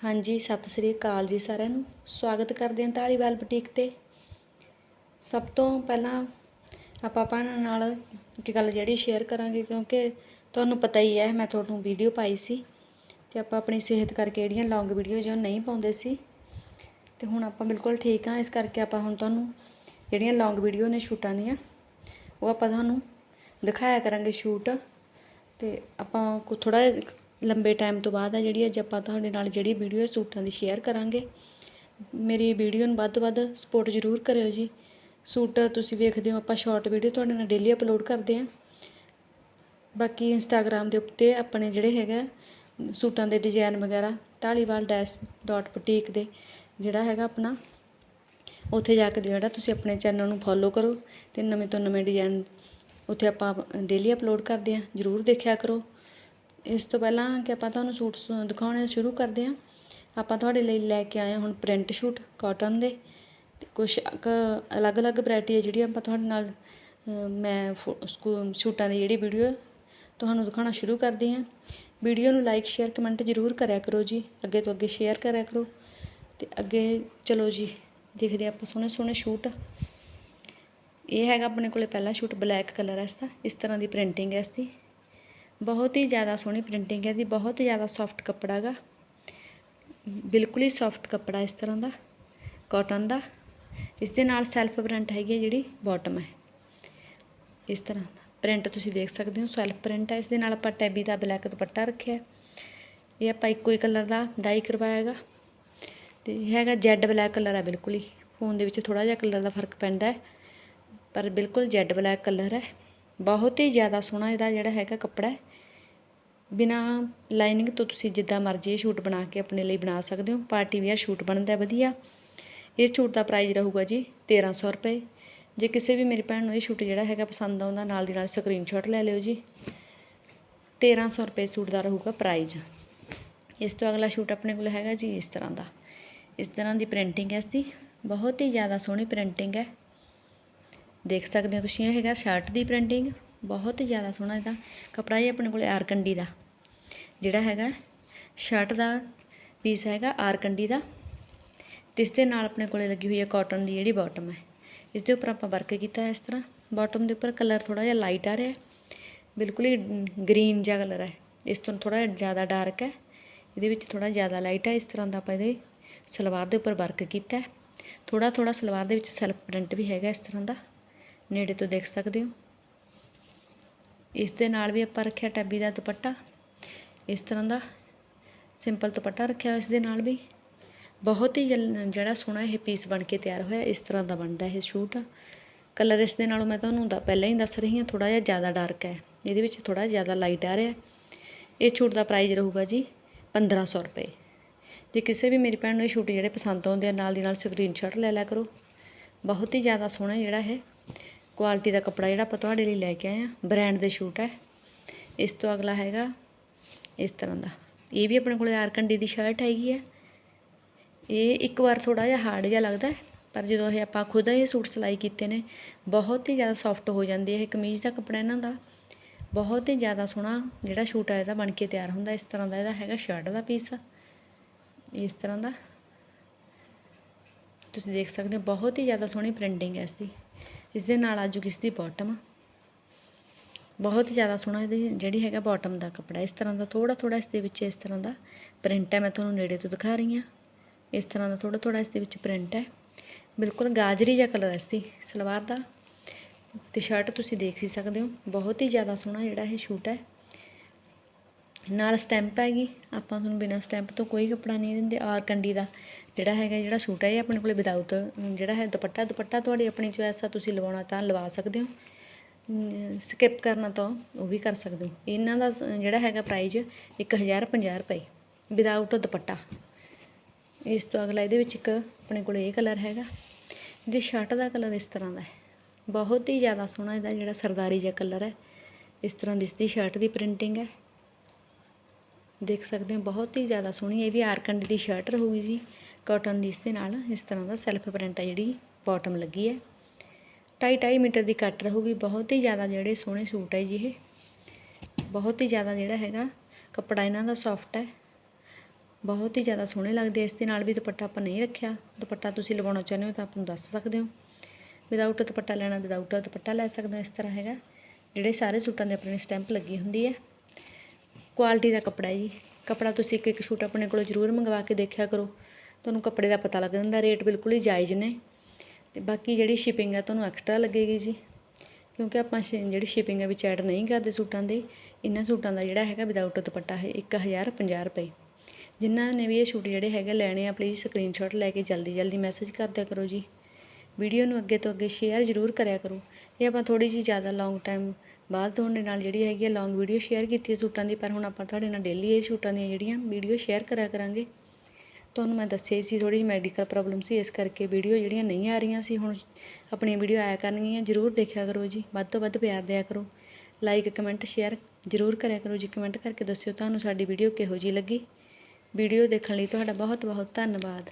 ਹਾਂਜੀ, ਸਤਿ ਸ੍ਰੀ ਅਕਾਲ ਜੀ ਸਾਰਿਆਂ ਨੂੰ। ਸਵਾਗਤ ਕਰਦੇ ਹਾਂ ਢਾਲੀਵਾਲ ਬੁਟੀਕ ਤੇ। ਸਭ ਤੋਂ ਪਹਿਲਾਂ ਆਪਾਂ ਆਪਾਂ ਨਾਲ ਇੱਕ ਗੱਲ ਜਿਹੜੀ ਸ਼ੇਅਰ ਕਰਾਂਗੇ, ਕਿਉਂਕਿ ਤੁਹਾਨੂੰ ਪਤਾ ਹੀ ਹੈ, ਮੈਂ ਤੁਹਾਨੂੰ ਵੀਡੀਓ ਪਾਈ ਸੀ ਤੇ ਆਪਾਂ ਆਪਣੀ ਸਿਹਤ ਕਰਕੇ ਜਿਹੜੀਆਂ ਲੌਂਗ ਵੀਡੀਓ ਜੋ ਨਹੀਂ ਪਾਉਂਦੇ ਸੀ। ਤੇ ਹੁਣ ਆਪਾਂ ਬਿਲਕੁਲ ਠੀਕ ਹਾਂ, ਇਸ ਕਰਕੇ ਆਪਾਂ ਹੁਣ ਤੁਹਾਨੂੰ ਜਿਹੜੀਆਂ ਲੌਂਗ ਵੀਡੀਓ ਨੇ ਸ਼ੂਟਾਂ ਦੀਆਂ, ਉਹ ਆਪਾਂ ਤੁਹਾਨੂੰ ਦਿਖਾਇਆ ਕਰਾਂਗੇ ਸ਼ੂਟ। ਤੇ ਆਪਾਂ ਕੋ ਥੋੜਾ ਲੰਬੇ ਟਾਈਮ ਤੋਂ ਬਾਅਦ ਆ ਜਿਹੜੀ ਅੱਜ ਆਪਾਂ ਤੁਹਾਡੇ ਨਾਲ ਜਿਹੜੀ ਵੀਡੀਓ ਸੂਟਾਂ ਦੀ ਸ਼ੇਅਰ ਕਰਾਂਗੇ। ਮੇਰੀ ਵੀਡੀਓ ਨੂੰ ਵੱਧ ਤੋਂ ਵੱਧ ਸਪੋਰਟ ਜ਼ਰੂਰ ਕਰਿਓ ਜੀ। ਸੂਟ ਤੁਸੀਂ ਵੇਖਦੇ ਹੋ, ਆਪਾਂ ਸ਼ਾਰਟ ਵੀਡੀਓ ਤੁਹਾਡੇ ਨਾਲ ਡੇਲੀ ਅਪਲੋਡ ਕਰਦੇ ਆਂ ਬਾਕੀ ਇੰਸਟਾਗ੍ਰam ਦੇ ਉੱਤੇ ਆਪਣੇ ਜਿਹੜੇ ਹੈਗਾ ਸੂਟਾਂ ਦੇ ਡਿਜ਼ਾਈਨ ਵਗੈਰਾ ਢਾਲੀਵਾਲ ਡੈਸ਼ ਡਾਟ ਬੁਟੀਕ ਦੇ ਜਿਹੜਾ ਹੈਗਾ ਆਪਣਾ, ਉੱਥੇ ਜਾ ਕੇ ਜਿਹੜਾ ਤੁਸੀਂ ਆਪਣੇ ਚੈਨਲ ਨੂੰ ਫੋਲੋ ਕਰੋ ਤੇ ਨਵੇਂ ਤੋਂ ਨਵੇਂ ਡਿਜ਼ਾਈਨ ਉੱਥੇ ਆਪਾਂ ਡੇਲੀ ਅਪਲੋਡ ਕਰਦੇ ਆਂ ਜਰੂਰ ਦੇਖਿਆ ਕਰੋ। ਇਸ ਤੋਂ ਪਹਿਲਾਂ ਕਿ ਆਪਾਂ ਤੁਹਾਨੂੰ ਸੂਟ ਸ- ਦਿਖਾਉਣੇ ਸ਼ੁਰੂ ਕਰਦੇ ਹਾਂ। ਆਪਾਂ ਤੁਹਾਡੇ ਲਈ ਲੈ ਕੇ ਆਏ ਹਾਂ ਹੁਣ ਪ੍ਰਿੰਟ ਸ਼ੂਟ ਕਾਟਨ ਦੇ। ਤੇ ਕੁਝ ਅਲੱਗ-ਅਲੱਗ ਵੈਰਾਈਟੀ ਹੈ ਜਿਹੜੀ ਆਪਾਂ ਤੁਹਾਡੇ ਨਾਲ ਮੈਂ ਫੋ- ਸਕੂ- ਸ਼ੂਟਾਂ ਦੀ ਜਿਹੜੀ ਵੀਡੀਓ ਤੁਹਾਨੂੰ ਦਿਖਾਉਣਾ ਸ਼ੁਰੂ ਕਰਦੀ ਹਾਂ। ਵੀਡੀਓ ਨੂੰ ਲਾਈਕ ਸ਼ੇਅਰ ਕਮੈਂਟ ਜ਼ਰੂਰ ਕਰਿਆ ਕਰੋ ਜੀ। ਅੱਗੇ ਤੋਂ ਅੱਗੇ ਸ਼ੇਅਰ ਕਰਿਆ ਕਰੋ। ਤੇ ਅੱਗੇ ਚਲੋ ਜੀ, ਦੇਖਦੇ ਹਾਂ ਆਪਾਂ ਸੋਹਣੇ ਸੋਹਣੇ ਸ਼ੂਟ। ਇਹ ਹੈਗਾ ਆਪਣੇ ਕੋਲੇ ਪਹਿਲਾ ਸ਼ੂਟ ਬਲੈਕ ਕਲਰ ਹੈ ਇਸ ਦਾ ਇਸ ਤਰ੍ਹਾਂ ਦੀ ਪ੍ਰਿੰਟਿੰਗ ਹੈ ਇਸ ਦੀ ਬਹੁਤ ਹੀ ਜ਼ਿਆਦਾ ਸੋਹਣੀ ਪ੍ਰਿੰਟਿੰਗ ਹੈ ਦੀ ਬਹੁਤ ਹੀ ਜ਼ਿਆਦਾ ਸੌਫਟ ਕੱਪੜਾ ਹੈਗਾ। ਬਿਲਕੁਲ ਹੀ ਸੌਫਟ ਕੱਪੜਾ ਇਸ ਤਰ੍ਹਾਂ ਦਾ ਕਾਟਨ ਦਾ। ਇਸ ਦੇ ਨਾਲ ਸੈਲਫ ਪ੍ਰਿੰਟ ਹੈਗੀ ਹੈ ਜਿਹੜੀ ਬਾਟਮ ਹੈ। ਇਸ ਤਰ੍ਹਾਂ ਦਾ ਪ੍ਰਿੰਟ ਤੁਸੀਂ ਦੇਖ ਸਕਦੇ ਹੋ ਸੈਲਫ ਪ੍ਰਿੰਟ ਹੈ। ਇਸ ਦੇ ਨਾਲ ਆਪਾਂ ਟੈਬੀ ਦਾ ਬਲੈਕ ਦੁਪੱਟਾ ਰੱਖਿਆ ਇਹ ਆਪਾਂ ਇੱਕੋ ਹੀ ਕਲਰ ਦਾ ਡਾਈ ਕਰਵਾਇਆ ਹੈਗਾ। ਤੇ ਹੈਗਾ ਜੈਡ ਬਲੈਕ ਕਲਰ ਹੈ ਬਿਲਕੁਲ ਹੀ। ਫੋਨ ਦੇ ਵਿੱਚ ਥੋੜਾ ਜਿਹਾ ਕਲਰ ਦਾ ਫ਼ਰਕ ਪੈਂਦਾ ਹੈ। ਪਰ ਬਿਲਕੁਲ ਜੈਡ ਬਲੈਕ ਕਲਰ ਹੈ। ਬਹੁਤ ਹੀ ਜ਼ਿਆਦਾ ਸੋਹਣਾ ਇਹਦਾ ਜਿਹੜਾ ਹੈਗਾ ਕੱਪੜਾ ਹੈ। ਬਿਨਾ ਲਾਈਨਿੰਗ ਤੋਂ ਤੁਸੀਂ ਜਿੱਦਾਂ ਮਰਜ਼ੀ ਇਹ ਸ਼ੂਟ ਬਣਾ ਕੇ ਆਪਣੇ ਲਈ ਬਣਾ ਸਕਦੇ ਹੋ। ਪਾਰਟੀ ਵੇਅਰ ਸ਼ੂਟ ਬਣਦਾ ਵਧੀਆ। ਇਸ ਸ਼ੂਟ ਦਾ ਪ੍ਰਾਈਸ ਰਹੂਗਾ ਜੀ 1300 ਰੁਪਏ। ਜੇ ਕਿਸੇ ਵੀ ਮੇਰੀ ਭੈਣ ਨੂੰ ਇਹ ਸ਼ੂਟ ਜਿਹੜਾ ਹੈਗਾ ਪਸੰਦ ਆਉਂਦਾ, ਨਾਲ ਦੀ ਨਾਲ ਸਕਰੀਨਸ਼ਾਟ ਲੈ ਲਿਓ ਜੀ। 1300 ਰੁਪਏ ਸੂਟ ਦਾ ਰਹੂਗਾ ਪ੍ਰਾਈਸ ਇਸ ਤੋਂ ਅਗਲਾ ਸ਼ੂਟ ਆਪਣੇ ਕੋਲ ਹੈਗਾ ਜੀ ਇਸ ਤਰ੍ਹਾਂ ਦਾ। ਇਸ ਤਰ੍ਹਾਂ ਦੀ ਪ੍ਰਿੰਟਿੰਗ ਹੈ ਇਸ ਦੀ ਬਹੁਤ ਹੀ ਜ਼ਿਆਦਾ ਸੋਹਣੀ ਪ੍ਰਿੰਟਿੰਗ ਹੈ। ਦੇਖ ਸਕਦੇ ਹੋ ਤੁਸੀਂ, ਇਹ ਹੈਗਾ ਸ਼ਰਟ ਦੀ ਪ੍ਰਿੰਟਿੰਗ ਬਹੁਤ ਹੀ ਜ਼ਿਆਦਾ ਸੋਹਣਾ ਇਹਦਾ। ਕਪੜਾ ਇਹ ਆਪਣੇ ਕੋਲ ਆਰਕੰਡੀ ਦਾ, ਜਿਹੜਾ ਹੈਗਾ ਸ਼ਰਟ ਦਾ ਪੀਸ ਹੈਗਾ ਆਰਕੰਡੀ ਦਾ। ਤੇ ਇਸ ਦੇ ਨਾਲ ਆਪਣੇ ਕੋਲੇ ਲੱਗੀ ਹੋਈ ਹੈ ਕਾਟਨ ਦੀ ਜਿਹੜੀ ਬਾਟਮ ਹੈ। ਇਸ ਦੇ ਉੱਪਰ ਆਪਾਂ ਵਰਕ ਕੀਤਾ ਇਸ ਤਰ੍ਹਾਂ। ਬਾਟਮ ਦੇ ਉੱਪਰ ਕਲਰ ਥੋੜਾ ਜਿਹਾ ਲਾਈਟ ਆ ਰਿਹਾ। ਬਿਲਕੁਲ ਹੀ ਗ੍ਰੀਨ ਜਿਹਾ ਕਲਰ ਹੈ। ਇਸ ਤੋਂ ਥੋੜਾ ਜ਼ਿਆਦਾ ਡਾਰਕ ਹੈ। ਇਹਦੇ ਵਿੱਚ ਥੋੜਾ ਜ਼ਿਆਦਾ ਲਾਈਟ ਹੈ। ਇਸ ਤਰ੍ਹਾਂ ਦਾ ਆਪਾਂ ਇਹਦੇ ਸਲਵਾਰ ਦੇ ਉੱਪਰ ਵਰਕ ਕੀਤਾ ਹੈ। ਥੋੜਾ ਥੋੜਾ ਸਲਵਾਰ ਦੇ ਵਿੱਚ ਸੈਲਫ ਪ੍ਰਿੰਟ ਵੀ ਹੈਗਾ ਇਸ ਤਰ੍ਹਾਂ ਦਾ। ਨੇੜੇ ਤੋਂ ਦੇਖ ਸਕਦੇ ਹੋ। ਇਸ ਦੇ ਨਾਲ ਵੀ ਆਪਾਂ ਰੱਖਿਆ ਟੱਬੀ ਦਾ ਦੁਪੱਟਾ। ਇਸ ਤਰ੍ਹਾਂ ਦਾ ਸਿੰਪਲ ਦੁਪੱਟਾ ਰੱਖਿਆ ਇਸ ਦੇ ਨਾਲ ਵੀ। ਬਹੁਤ ਹੀ ਜਲ- ਜਿਹੜਾ ਸੋਹਣਾ ਇਹ ਪੀਸ ਬਣ ਕੇ ਤਿਆਰ ਹੋਇਆ, ਇਸ ਤਰ੍ਹਾਂ ਦਾ ਬਣਦਾ ਇਹ ਸ਼ੂਟ। ਕਲਰ ਇਸ ਦੇ ਨਾਲੋਂ ਮੈਂ ਤੁਹਾਨੂੰ ਦਾ, ਪਹਿਲਾਂ ਹੀ ਦੱਸ ਰਹੀ ਹਾਂ ਥੋੜਾ ਜਿਹਾ ਜ਼ਿਆਦਾ ਡਾਰਕ ਹੈ। ਇਹਦੇ ਵਿੱਚ ਥੋੜਾ ਜ਼ਿਆਦਾ ਲਾਈਟ ਆ ਰਿਹਾ। ਇਹ ਛੂਟ ਦਾ ਪ੍ਰਾਈਸ ਰਹੂਗਾ ਜੀ 1500 ਰੁਪਏ। ਜੇ ਕਿਸੇ ਵੀ ਮੇਰੀ ਭੈਣ ਨੂੰ ਇਹ ਛੂਟ ਜਿਹੜੇ ਪਸੰਦ ਆਉਂਦੇ ਆ, ਨਾਲ ਦੀ ਨਾਲ ਸਕਰੀਨਸ਼ਾਟ ਲੈ ਲਿਆ ਕਰੋ। ਬਹੁਤ ਹੀ ਜ਼ਿਆਦਾ ਸੋਹਣਾ ਜਿਹੜਾ ਇਹ ਕੁਆਲਿਟੀ ਦਾ ਕੱਪੜਾ ਜਿਹੜਾ ਆਪਾਂ ਤੁਹਾਡੇ ਲਈ ਲੈ ਕੇ ਆਏ ਆ ਬ੍ਰਾਂਡ ਦੇ ਸ਼ੂਟ ਹੈ। ਇਸ ਤੋਂ ਅਗਲਾ ਹੈਗਾ ਇਸ ਤਰ੍ਹਾਂ ਦਾ। ਇਹ ਵੀ ਆਪਣੇ ਕੋਲੇ ਆਰਕੰਡੀ ਦੀ ਸ਼ਰਟ ਹੈਗੀ ਹੈ। ਇਹ ਇੱਕ ਵਾਰ ਥੋੜਾ ਜਿਹਾ ਹਾਰਡ ਜਿਹਾ ਲੱਗਦਾ ਪਰ ਜਦੋਂ ਇਹ ਆਪਾਂ ਖੁਦ ਇਹ ਸੂਟ ਸਿਲਾਈ ਕੀਤੇ ਨੇ, ਬਹੁਤ ਹੀ ਜ਼ਿਆਦਾ ਸੌਫਟ ਹੋ ਜਾਂਦੀ ਹੈ ਇਹ ਕਮੀਜ਼ ਦਾ ਕੱਪੜਾ ਇਹਨਾਂ ਦਾ। ਬਹੁਤ ਹੀ ਜ਼ਿਆਦਾ ਸੋਹਣਾ ਜਿਹੜਾ ਸ਼ੂਟ ਹੈ ਇਹਦਾ ਬਣ ਕੇ ਤਿਆਰ ਹੁੰਦਾ, ਇਸ ਤਰ੍ਹਾਂ ਦਾ ਇਹਦਾ ਹੈਗਾ ਸ਼ਰਟ ਦਾ ਪੀਸ ਇਸ ਤਰ੍ਹਾਂ ਦਾ। ਤੁਸੀਂ ਦੇਖ ਸਕਦੇ ਹੋ, ਬਹੁਤ ਹੀ ਜ਼ਿਆਦਾ ਸੋਹਣੀ ਪ੍ਰਿੰਟਿੰਗ ਹੈ ਇਸ ਦੀ। ਇਸ ਦੇ ਨਾਲ ਆਜੂ ਕਿਸ ਦੀ ਬਾਟਮ ਬਹੁਤ ਹੀ ਜ਼ਿਆਦਾ ਸੋਹਣਾ ਇਹਦੀ ਜਿਹੜੀ ਹੈਗਾ ਬਾਟਮ ਦਾ ਕੱਪੜਾ ਇਸ ਤਰ੍ਹਾਂ ਦਾ ਥੋੜਾ ਥੋੜਾ ਇਸ ਦੇ ਵਿੱਚ ਇਸ ਤਰ੍ਹਾਂ ਦਾ ਪ੍ਰਿੰਟ ਹੈ। ਮੈਂ ਤੁਹਾਨੂੰ ਨੇੜੇ ਤੋਂ ਦਿਖਾ ਰਹੀ ਹਾਂ। ਇਸ ਤਰ੍ਹਾਂ ਦਾ ਥੋੜਾ ਥੋੜਾ ਇਸ ਦੇ ਵਿੱਚ ਪ੍ਰਿੰਟ ਹੈ। ਬਿਲਕੁਲ ਗਾਜਰੀ ਜਿਹਾ ਕਲਰ ਹੈ ਇਸ ਦੀ ਸਲਵਾਰ ਦਾ। ਤੇ ਸ਼ਰਟ ਤੁਸੀਂ ਦੇਖ ਹੀ ਸਕਦੇ ਹੋ। ਬਹੁਤ ਹੀ ਜ਼ਿਆਦਾ ਸੋਹਣਾ ਜਿਹੜਾ ਇਹ ਸ਼ੂਟ ਹੈ। ਨਾਲ ਸਟੈਂਪ ਹੈਗੀ, ਆਪਾਂ ਤੁਹਾਨੂੰ ਬਿਨਾਂ ਸਟੈਂਪ ਤੋਂ ਕੋਈ ਕੱਪੜਾ ਨਹੀਂ ਦਿੰਦੇ, ਆਰ ਕੰਡੀ ਦਾ, ਜਿਹੜਾ ਹੈਗਾ, ਜਿਹੜਾ ਸੂਟ ਹੈ ਇਹ ਆਪਣੇ ਕੋਲੇ ਵਿਦਆਊਟ ਜਿਹੜਾ ਹੈ ਦੁਪੱਟਾ ਦੁਪੱਟਾ ਤੁਹਾਡੀ ਆਪਣੀ ਚੋਇਸ ਆ, ਤੁਸੀਂ ਲਵਾਉਣਾ ਤਾਂ ਲਵਾ ਸਕਦੇ ਹੋ। ਸਕਿਪ ਕਰਨਾ ਤਾਂ ਉਹ ਵੀ ਕਰ ਸਕਦੇ ਹੋ। ਇਹਨਾਂ ਦਾ ਸ- ਜਿਹੜਾ ਹੈਗਾ ਪ੍ਰਾਈਸ 1050 ਰੁਪਏ ਵਿਦਆਊਟ ਦੁਪੱਟਾ। ਇਸ ਤੋਂ ਅਗਲਾ ਇਹਦੇ ਵਿੱਚ ਇੱਕ ਆਪਣੇ ਕੋਲ ਇਹ ਕਲਰ ਹੈਗਾ, ਇਹਦੀ ਸ਼ਰਟ ਦਾ ਕਲਰ ਇਸ ਤਰ੍ਹਾਂ ਦਾ ਹੈ। ਬਹੁਤ ਹੀ ਜ਼ਿਆਦਾ ਸੋਹਣਾ ਇਹਦਾ ਜਿਹੜਾ ਸਰਦਾਰੀ ਜਿਹਾ ਕਲਰ ਹੈ। ਇਸ ਤਰ੍ਹਾਂ ਦਿਸਦੀ ਸ਼ਰਟ ਦੀ ਪ੍ਰਿੰਟਿੰਗ ਹੈ। ਦੇਖ ਸਕਦੇ ਹੋ, ਬਹੁਤ ਹੀ ਜ਼ਿਆਦਾ ਸੋਹਣੀ ਇਹ ਵੀ ਆਰਕੰਡ ਦੀ ਸ਼ਰਟ ਰਹੂਗੀ ਜੀ, ਕਾਟਨ ਦੀ ਇਸ ਦੇ ਨਾਲ। ਇਸ ਤਰ੍ਹਾਂ ਦਾ ਸੈਲਫ ਪ੍ਰਿੰਟ ਹੈ ਜਿਹੜੀ ਬਾਟਮ ਲੱਗੀ ਹੈ। ਢਾਈ ਢਾਈ ਮੀਟਰ ਦੀ ਕੱਟ ਰਹੂਗੀ। ਬਹੁਤ ਹੀ ਜ਼ਿਆਦਾ ਜਿਹੜੇ ਸੋਹਣੇ ਸੂਟ ਹੈ ਜੀ ਇਹ। ਬਹੁਤ ਹੀ ਜ਼ਿਆਦਾ ਜਿਹੜਾ ਹੈਗਾ, ਕੱਪੜਾ ਇਹਨਾਂ ਦਾ ਸੌਫਟ ਹੈ। ਬਹੁਤ ਹੀ ਜ਼ਿਆਦਾ ਸੋਹਣੇ ਲੱਗਦੇ ਇਸ ਦੇ ਨਾਲ ਵੀ ਦੁਪੱਟਾ ਆਪਾਂ ਨਹੀਂ ਰੱਖਿਆ। ਦੁਪੱਟਾ ਤੁਸੀਂ ਲਵਾਉਣਾ ਚਾਹੁੰਦੇ ਹੋ ਤਾਂ ਆਪਾਂ ਨੂੰ ਦੱਸ ਸਕਦੇ ਹੋ। ਵਿਦਆਊਟ ਦੁਪੱਟਾ ਲੈਣਾ ਵਿਦਆਊਟ ਦੁਪੱਟਾ ਲੈ ਸਕਦੇ ਹੋ। ਇਸ ਤਰ੍ਹਾਂ ਹੈਗਾ। ਜਿਹੜੇ ਸਾਰੇ ਸੂਟਾਂ ਦੇ ਆਪਣੇ ਸਟੈਂਪ ਲੱਗੀ ਹੁੰਦੀ ਹੈ। ਕੁਆਲਿਟੀ ਦਾ ਕੱਪੜਾ ਜੀ। ਕੱਪੜਾ ਤੁਸੀਂ ਇੱਕ ਇੱਕ ਸੂਟ ਆਪਣੇ ਕੋਲੋਂ ਜ਼ਰੂਰ ਮੰਗਵਾ ਕੇ ਦੇਖਿਆ ਕਰੋ। ਤੁਹਾਨੂੰ ਕੱਪੜੇ ਦਾ ਪਤਾ ਲੱਗ ਜਾਂਦਾ, ਰੇਟ ਬਿਲਕੁਲ ਹੀ ਜਾਇਜ਼ ਨੇ। ਤੇ ਬਾਕੀ ਜਿਹੜੀ ਸ਼ਿਪਿੰਗ ਹੈ ਤੁਹਾਨੂੰ ਐਕਸਟਰਾ ਲੱਗੇਗੀ ਜੀ। ਕਿਉਂਕਿ ਆਪਾਂ ਸ਼ਿ- ਜਿਹੜੀ ਸ਼ਿਪਿੰਗ ਹੈ ਵਿੱਚ ਐਡ ਨਹੀਂ ਕਰਦੇ ਸੂਟਾਂ ਦੇ, ਇਹਨਾਂ ਸੂਟਾਂ ਦਾ ਜਿਹੜਾ ਹੈਗਾ ਵਿਦਆਊਟ ਦੁਪੱਟਾ ਹੈ 1050 ਰੁਪਏ। ਜਿਨ੍ਹਾਂ ਨੇ ਵੀ ਇਹ ਸੂਟ ਜਿਹੜੇ ਹੈਗੇ ਲੈਣੇ ਆ ਪਲੀਜ਼ ਸਕਰੀਨਸ਼ਾਟ ਲੈ ਕੇ ਜਲਦੀ ਜਲਦੀ ਮੈਸੇਜ ਕਰ ਦਿਆ ਕਰੋ ਜੀ। ਵੀਡੀਓ ਨੂੰ ਅੱਗੇ ਤੋਂ ਅੱਗੇ ਸ਼ੇਅਰ ਜ਼ਰੂਰ ਕਰਿਆ ਕਰੋ। ਇਹ ਆਪਾਂ ਥੋੜੀ ਜਿਹੀ ਜ਼ਿਆਦਾ ਲੌਂਗ ਟਾਈਮ ਬਾਅਦ ਤੁਹਾਡੇ ਨਾਲ ਜਿਹੜੀ ਹੈਗੀ ਆ ਲੌਂਗ ਵੀਡੀਓ ਸ਼ੇਅਰ ਕੀਤੀ ਹੈ ਸੂਟਾਂ ਦੀ, ਪਰ ਹੁਣ ਆਪਾਂ ਤੁਹਾਡੇ ਨਾਲ ਡੇਲੀ ਇਹ ਸੂਟਾਂ ਦੀਆਂ ਜਿਹੜੀਆਂ ਵੀਡੀਓ ਸ਼ੇਅਰ ਕਰਿਆ ਕਰਾਂਗੇ। ਤੁਹਾਨੂੰ ਮੈਂ ਦੱਸਿਆ ਸੀ ਥੋੜੀ ਜਿਹੀ ਮੈਡੀਕਲ ਪ੍ਰੋਬਲਮ ਸੀ, ਇਸ ਕਰਕੇ ਵੀਡੀਓ ਜਿਹੜੀਆਂ ਨਹੀਂ ਆ ਰਹੀਆਂ ਸੀ, ਹੁਣ ਆਪਣੀਆਂ ਵੀਡੀਓ ਆਇਆ ਕਰਨਗੀਆਂ, ਜ਼ਰੂਰ ਦੇਖਿਆ ਕਰੋ ਜੀ, ਵੱਧ ਤੋਂ ਵੱਧ ਪਿਆਰ ਦਿਆ ਕਰੋ। ਲਾਈਕ ਕਮੈਂਟ ਸ਼ੇਅਰ ਜ਼ਰੂਰ ਕਰਿਆ ਕਰੋ ਜੀ ਕਮੈਂਟ ਕਰਕੇ ਦੱਸਿਓ ਤੁਹਾਨੂੰ ਸਾਡੀ ਵੀਡੀਓ ਕਿਹੋ ਜਿਹੀ ਲੱਗੀ। ਵੀਡੀਓ ਦੇਖਣ ਲਈ ਤੁਹਾਡਾ ਬਹੁਤ ਬਹੁਤ ਧੰਨਵਾਦ।